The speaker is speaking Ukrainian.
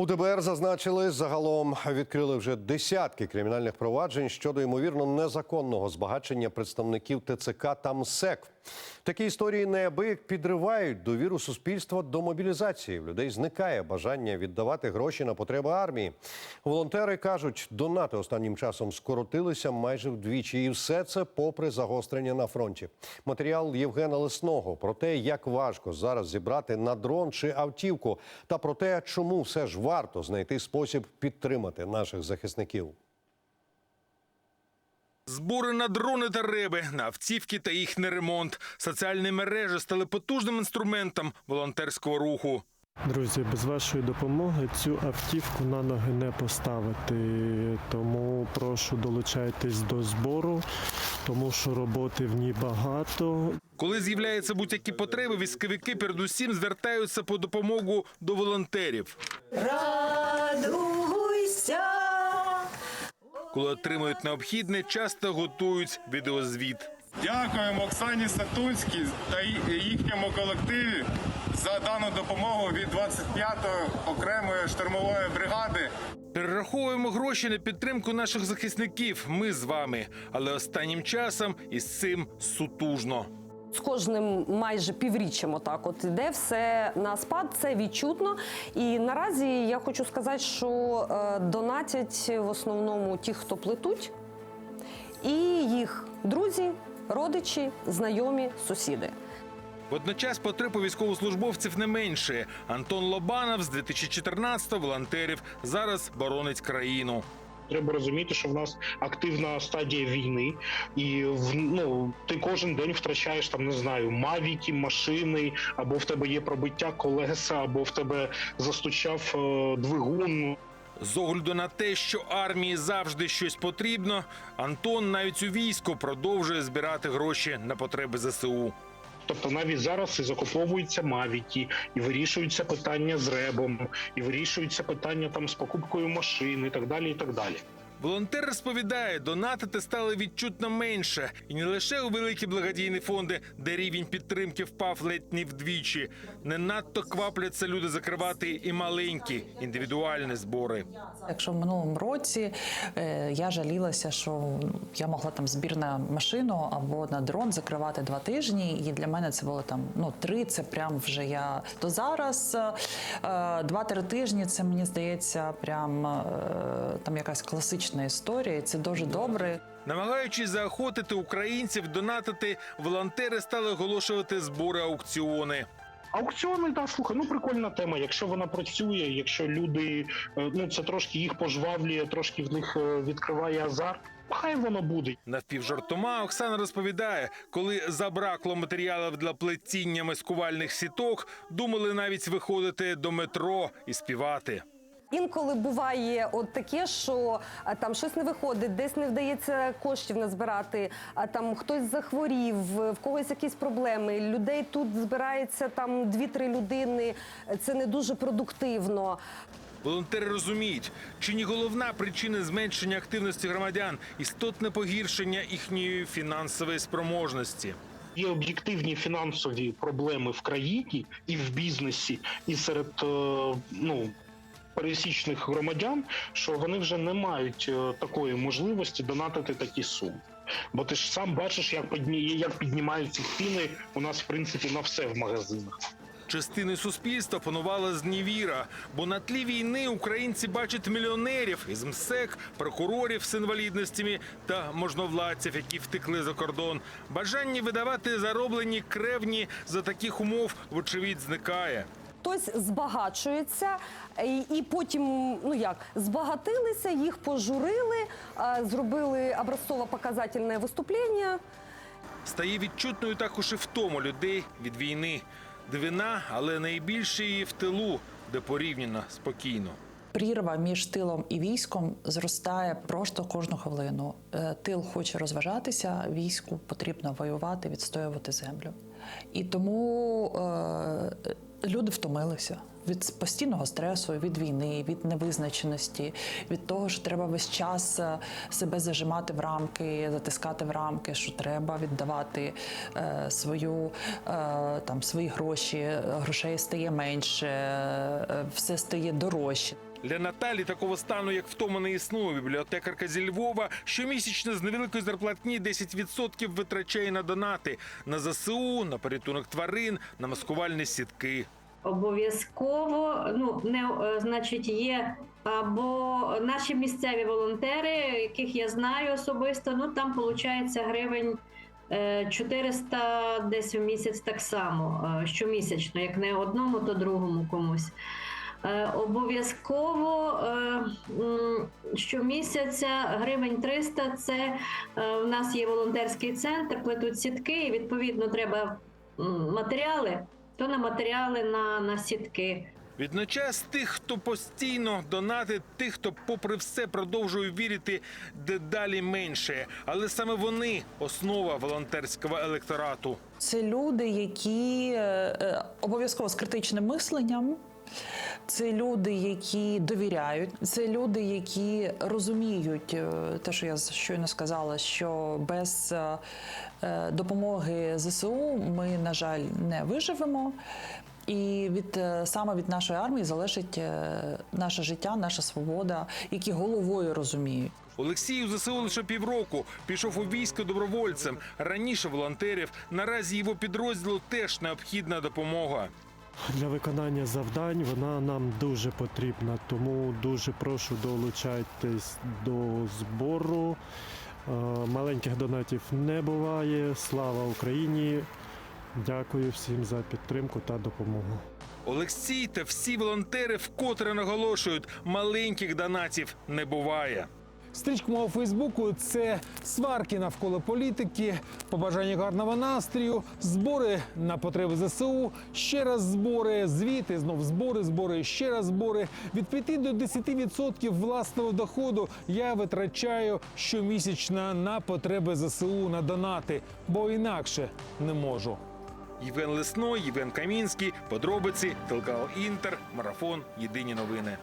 У ДБР зазначили, загалом відкрили вже десятки кримінальних проваджень щодо ймовірно незаконного збагачення представників ТЦК та МСЕК. Такі історії неабияк підривають довіру суспільства до мобілізації. В людей зникає бажання віддавати гроші на потреби армії. Волонтери кажуть, донати останнім часом скоротилися майже вдвічі, і все це попри загострення на фронті. Матеріал Євгена Лесного про те, як важко зараз зібрати на дрон чи автівку, та про те, чому все ж варто знайти спосіб підтримати наших захисників. Збори на дрони та реби, на автівки та їхній ремонт. Соціальні мережі стали потужним інструментом волонтерського руху. Друзі, без вашої допомоги цю автівку на ноги не поставити. Тому прошу долучайтесь до збору, тому що роботи в ній багато. Коли з'являються будь-які потреби, військовики передусім звертаються по допомогу до волонтерів. Радуйся. Коли отримують необхідне, часто готують відеозвіт. Дякуємо Оксані Сатунській та їхньому колективі за дану допомогу від 25-ї окремої штурмової бригади. Перераховуємо гроші на підтримку наших захисників. Ми з вами. Але останнім часом із цим сутужно. З кожним майже півріччям отак от іде все на спад, це відчутно. І наразі я хочу сказати, що е, донатять в основному ті, хто плетуть, і їх друзі, родичі, знайомі, сусіди. Водночас потреб військовослужбовців не менше. Антон Лобанов з 2014-го волонтерів зараз боронить країну. Треба розуміти, що в нас активна стадія війни, і в ну ти кожен день втрачаєш там, не знаю, мавіки, машини, або в тебе є пробиття колеса, або в тебе застучав е, двигун. З огляду на те, що армії завжди щось потрібно, Антон навіть у війську продовжує збирати гроші на потреби ЗСУ. Тобто навіть зараз і закуповуються мавіки, і вирішуються питання з ребом, і вирішуються питання там з покупкою машин, і так далі. І так далі. Волонтер розповідає, донатити стали відчутно менше, і не лише у великі благодійні фонди, де рівень підтримки впав ледь не вдвічі. Не надто квапляться люди закривати і маленькі індивідуальні збори. Якщо в минулому році е, я жалілася, що я могла там збір на машину або на дрон закривати два тижні, і для мене це було там ну три. Це прям вже я то зараз е, два-три тижні. Це мені здається, прям е, там якась класична історія. і Це дуже добре. Намагаючись заохотити українців донатити, волонтери стали оголошувати збори аукціони. Аукціони, да, слухай, ну прикольна тема. Якщо вона працює, якщо люди е, ну це трошки їх пожвавлює, трошки в них е, відкриває азарт. Хай воно буде. Навпівжартома Оксана розповідає, коли забракло матеріалів для плетіння маскувальних сіток, думали навіть виходити до метро і співати. Інколи буває от таке, що там щось не виходить, десь не вдається коштів назбирати, а там хтось захворів, в когось якісь проблеми. Людей тут збирається там 2-3 людини. Це не дуже продуктивно. Волонтери розуміють, чи не головна причина зменшення активності громадян істотне погіршення їхньої фінансової спроможності. Є об'єктивні фінансові проблеми в країні і в бізнесі, і серед е, ну. Пересічних громадян, що вони вже не мають е, такої можливості донатити такі суми. Бо ти ж сам бачиш, як підні... як піднімаються ціни у нас в принципі на все в магазинах. Частини суспільства панувала зневіра, бо на тлі війни українці бачать мільйонерів із МСЕК, прокурорів з інвалідностями та можновладців, які втекли за кордон. Бажання видавати зароблені кревні за таких умов, вочевидь, зникає. Хтось збагачується, і, і потім, ну як, збагатилися, їх пожурили, зробили образцово-показательне виступлення. Стає відчутною також і втому людей від війни. Двина, але найбільше її в тилу, де порівняно спокійно. Прірва між тилом і військом зростає просто кожну хвилину. Е, Тил хоче розважатися, війську потрібно воювати, відстоювати землю. І тому е, люди втомилися від постійного стресу, від війни, від невизначеності, від того, що треба весь час е, себе зажимати в рамки, затискати в рамки, що треба віддавати е, свою е, там свої гроші, грошей стає менше, е, все стає дорожче. Для Наталі такого стану, як втома, не існує. Бібліотекарка зі Львова щомісячно з невеликої зарплатні 10% витрачає на донати на ЗСУ, на порятунок тварин, на маскувальні сітки. Обов'язково, ну не е, значить, є або наші місцеві волонтери, яких я знаю особисто. Ну там виходить гривень е, 400 десь в місяць так само, е, щомісячно, як не одному, то другому комусь. Е, Обов'язково е, щомісяця гривень 300 Це е, в нас є волонтерський центр, плетуть сітки, і відповідно треба матеріали, то на матеріали на, на сітки. Відночас тих, хто постійно донатить, тих, хто попри все продовжує вірити, дедалі менше. Але саме вони основа волонтерського електорату. Це люди, які обов'язково з критичним мисленням. Це люди, які довіряють, це люди, які розуміють е, те, що я щойно сказала, що без е, е, допомоги ЗСУ ми, на жаль, не виживемо. І від саме від нашої армії залежить наше життя, наша свобода, які головою розуміють. Олексій у ЗСУ лише півроку пішов у військо добровольцем. Раніше волонтерів. Наразі його підрозділу теж необхідна допомога. Для виконання завдань вона нам дуже потрібна, тому дуже прошу долучайтесь до збору. Е, Маленьких донатів не буває. Слава Україні! Дякую всім за підтримку та допомогу. Олексій та всі волонтери вкотре наголошують, маленьких донатів не буває. Стрічка мого Фейсбуку це сварки навколо політики, побажання гарного настрію, збори на потреби ЗСУ, ще раз збори, звіти, знов збори, збори, ще раз збори. Від 5 до 10% власного доходу я витрачаю щомісячно на потреби ЗСУ на донати, бо інакше не можу. Євген Лесной, Євген Камінський, подробиці, телеканал Інтер, марафон, єдині новини.